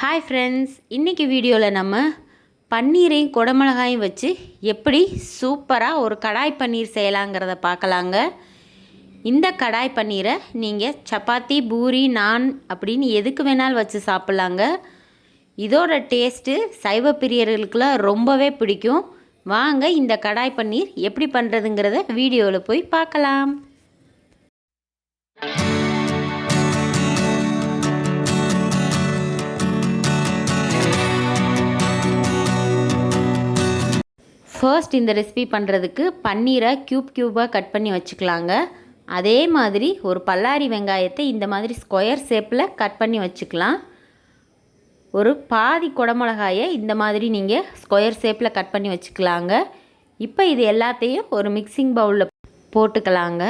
Hi friends இன்றைக்கி வீடியோவில் நம்ம பன்னீரையும் குடமிளகாயும் வச்சு எப்படி சூப்பராக ஒரு கடாய் பன்னீர் செய்யலாங்கிறத பார்க்கலாங்க. இந்த கடாய் பன்னீரை நீங்கள் சப்பாத்தி பூரி நான் அப்படின்னு எதுக்கு வேணாலும் வச்சு சாப்பிட்லாங்க. இதோட டேஸ்ட்டு சைவ பிரியர்களுக்கெல்லாம் ரொம்பவே பிடிக்கும். வாங்க இந்த கடாய் பன்னீர் எப்படி பண்ணுறதுங்கிறத வீடியோவில் போய் பார்க்கலாம். ஃபர்ஸ்ட் இந்த ரெசிபி பண்ணுறதுக்கு பன்னீரை க்யூப் க்யூபாக கட் பண்ணி வச்சுக்கலாங்க. அதே மாதிரி ஒரு பல்லாரி வெங்காயத்தை இந்த மாதிரி ஸ்கொயர் ஷேப்பில் கட் பண்ணி வச்சுக்கலாம். ஒரு பாதி குடமிளகாயை இந்த மாதிரி நீங்கள் ஸ்கொயர் ஷேப்பில் கட் பண்ணி வச்சுக்கலாங்க. இப்போ இது எல்லாத்தையும் ஒரு மிக்சிங் பவுலில் போட்டுக்கலாங்க.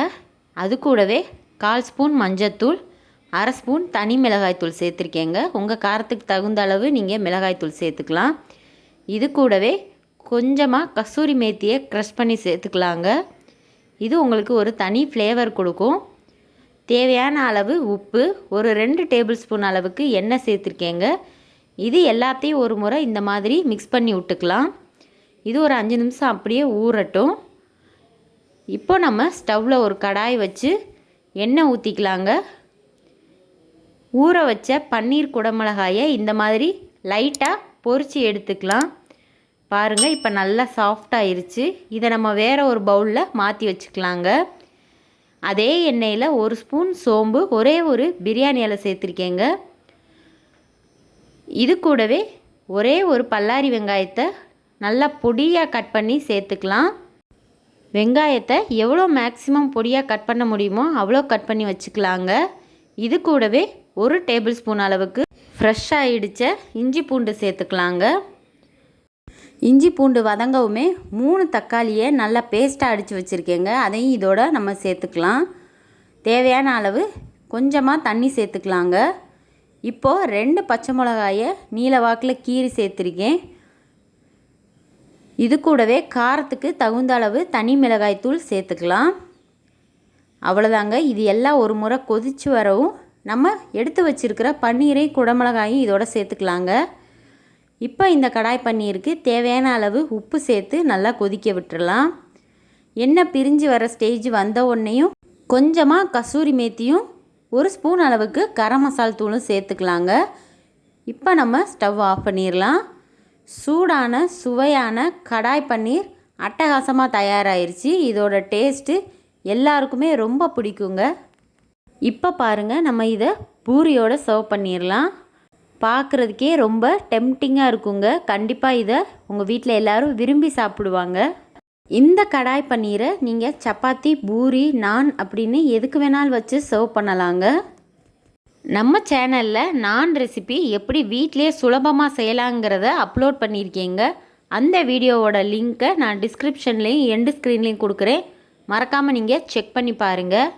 அது கூடவே கால் ஸ்பூன் மஞ்சத்தூள் அரை ஸ்பூன் தனி மிளகாய்த்தூள் சேர்த்துருக்கேங்க. உங்கள் காரத்துக்கு தகுந்த அளவு நீங்கள் மிளகாய்த்தூள் சேர்த்துக்கலாம். இது கூடவே கொஞ்சமாக கஸ்தூரி மேத்தியை க்ரஷ் பண்ணி சேர்த்துக்கலாங்க. இது உங்களுக்கு ஒரு தனி ஃப்ளேவர் கொடுக்கும். தேவையான அளவு உப்பு ஒரு ரெண்டு டேபிள் ஸ்பூன் அளவுக்கு எண்ணெய் சேர்த்துருக்கேங்க. இது எல்லாத்தையும் ஒரு முறை இந்த மாதிரி மிக்ஸ் பண்ணி விட்டுக்கலாம். இது ஒரு அஞ்சு நிமிஷம் அப்படியே ஊறட்டும். இப்போ நம்ம ஸ்டவ்வில் ஒரு கடாய் வச்சு எண்ணெய் ஊற்றிக்கலாங்க ஊற வச்ச பன்னீர் குடமிளகாயை இந்த மாதிரி லைட்டாக பொறிச்சு எடுத்துக்கலாம். பாருங்கள் இப்போ நல்லா சாஃப்டாயிருச்சு இதை நம்ம வேறு ஒரு பவுலில் மாற்றி வச்சுக்கலாங்க. அதே எண்ணெயில் ஒரு ஸ்பூன் சோம்பு ஒரே ஒரு பிரியாணி இலை சேர்த்துருக்கேங்க. இது கூடவே ஒரே ஒரு பல்லாரி வெங்காயத்தை நல்லா பொடியாக கட் பண்ணி சேர்த்துக்கலாம். வெங்காயத்தை எவ்வளோ மேக்ஸிமம் பொடியாக கட் பண்ண முடியுமோ அவ்வளோ கட் பண்ணி வச்சுக்கலாங்க. இது கூடவே ஒரு டேபிள் ஸ்பூன் அளவுக்கு ஃப்ரெஷ்ஷாக ஆகிடுச்ச இஞ்சி பூண்டு சேர்த்துக்கலாங்க. இஞ்சி பூண்டு வதங்கவுமே மூணு தக்காளியை நல்லா பேஸ்ட்டாக அடித்து வச்சுருக்கேங்க. அதையும் இதோட நம்ம சேர்த்துக்கலாம். தேவையான அளவு கொஞ்சமாக தண்ணி சேர்த்துக்கலாங்க. இப்போது ரெண்டு பச்சை மிளகாயை நீல வாக்கில் கீறி சேர்த்துருக்கேன். இது கூடவே காரத்துக்கு தகுந்த அளவு தனி மிளகாய் தூள் சேர்த்துக்கலாம். அவ்வளோதாங்க இது எல்லாம் ஒரு முறை கொதித்து வரவும் நம்ம எடுத்து வச்சுருக்கிற பன்னீரை குடமிளகாயும் இதோட சேர்த்துக்கலாங்க. இப்போ இந்த கடாய் பன்னீருக்கு தேவையான அளவு உப்பு சேர்த்து நல்லா கொதிக்க விட்டுடலாம் எண்ணெய் பிரிஞ்சு வர ஸ்டேஜ் வந்த உடனேயும் கொஞ்சமாக கசூரி மேத்தியும் ஒரு ஸ்பூன் அளவுக்கு கரம் மசால் தூளும் சேர்த்துக்கலாங்க. இப்போ நம்ம ஸ்டவ் ஆஃப் பண்ணிடலாம். சூடான சுவையான கடாய் பன்னீர் அட்டகாசமாக தயாராகிருச்சு இதோட டேஸ்ட்டு எல்லாருக்குமே ரொம்ப பிடிக்குங்க. இப்போ பாருங்கள் நம்ம இதை பூரியோடு சர்வ் பண்ணிடலாம். பார்க்குறதுக்கே ரொம்ப டெம்டிங்காக இருக்குங்க. கண்டிப்பாக இதை உங்கள் வீட்டில் எல்லோரும் விரும்பி சாப்பிடுவாங்க. இந்த கடாய் பன்னீரை நீங்கள் சப்பாத்தி பூரி நான் அப்படின்னு எதுக்கு வேணாலும் வச்சு சர்வ் பண்ணலாங்க. நம்ம சேனலில் நான் ரெசிபி எப்படி வீட்டிலே சுலபமாக செய்யலாங்கிறத அப்லோட் பண்ணியிருக்கேங்க. அந்த வீடியோவோட லிங்க்கை நான் டிஸ்கிரிப்ஷன்லேயும் எண்டு ஸ்க்ரீன்லேயும் கொடுக்குறேன். மறக்காமல் நீங்கள் செக் பண்ணி பாருங்கள்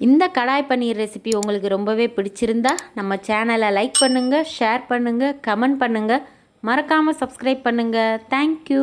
இந்த கடாய் பன்னீர் ரெசிபி உங்களுக்கு ரொம்பவே பிடிச்சிருந்தா நம்ம சேனலை லைக் பண்ணுங்கள் ஷேர் பண்ணுங்கள் கமெண்ட் பண்ணுங்கள் மறக்காமல் சப்ஸ்கிரைப் பண்ணுங்கள் தேங்க்யூ